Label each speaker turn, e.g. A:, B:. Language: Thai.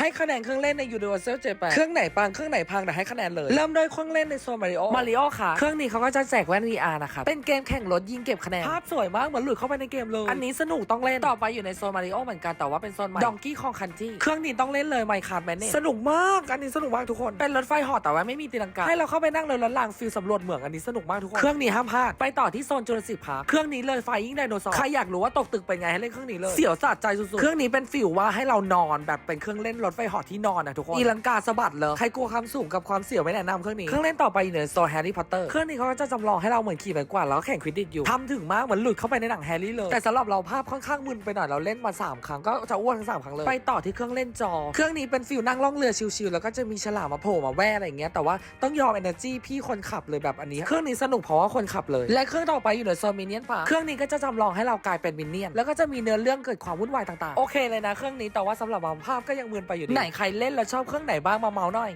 A: ให้คะแนนเครื่องเล่นใน Universal Japan เครื่องไหนปังเครื่องไหนพังแต่ให้คะแนนเลย เริ่มด้วยเครื่องเล่นในโซนมาริโอมาริโอค่ะ เครื่องนี้เขาก็จะแจกแว่น VR นะครับ เป็นเกมแข่งรถยิงเก็บคะแนน ภาพสวยมากเหมือนหลุดเข้าไปในเกมเลย อันนี้สนุกต้องเล่น ต่อไปอยู่ในโซนมาริโอเหมือนกันแต่ว่าเป็นโซนใหม่ดองกี้คองคันจี้เครื่องนี้ต้องเล่นเลยไมค์คาร์ดแมนเน่สนุกมาก อันนี้สนุกมากทุกคน เป็นรถไฟเหอแต่ว่าไม่มีตีลังกา ให้เราเข้าไปนั่งเลยรถรางฟิลสำรวจเหมืองอันนี้สนุกมากทุกคน เครื่องนี้ห้ามพลาด ไปต่อที่โซนจูราสสิกพาร์คเครื่องนี้เลยไฟยิ่งไดโนเสาร์ ใครอยากรู้ว่าตกตึกเป็นไงให้เล่นเครื่องนี้เลย เสียวสะใจสุดๆ เครื่องนี้เป็นฟิลว่าให้เรานอนแบบเป็นเครื่องเล่นรถไฟเหอที่นอนนะทุกคนตีลังกาสะบัดเลยใครกลัวความสูงกับความเสียวไม่แนะนำเครื่องนี้เครื่องเล่นต่อไปอยู่ในโซนแฮร์รี่พอตเตอร์เครื่องนี้เขาก็จะจำลองให้เราเหมือนขี่ไปกวาดแล้วก็แข่งควิดดิชอยู่ทำถึงมากเหมือนหลุดเข้าไปในหนังแฮร์รี่เลยแต่สำหรับเราภาพค่อนข้างมึนไปหน่อยเราเล่นมาสามครั้งก็จะอ้วนทั้งสามครั้งเลยไปต่อที่เครื่องเล่นจอ เครื่องนี้เป็นฟิลนั่งล่องเรือชิลๆแล้วก็จะมีฉลามมาโผล่มาแว่อะไรอย่างเงี้ยแต่ว่าต้องยอม energy พี่คนขับเลยแบบอันนี้ เครื่องนี้สนุกเพราะว่าคนขับเลย และเครื่องต่อไปอยู่ในโซนมินเนี่ยนพาร์คเครื่องนี้ก็จะจำลองให้เรากลายเป็นมินเนี่ยนแล้วก็จะมีเนื้อเรื่องเกิดความวุ่นวายต่างๆโอเคเลยนะเครื่องนี้แต่ว่าสำหรับบางภาพก็ยังมึนไปอยู่ดีไหนใครเล่นแล้วชอบเครื่องไหนบ้างมาเมาหน่อย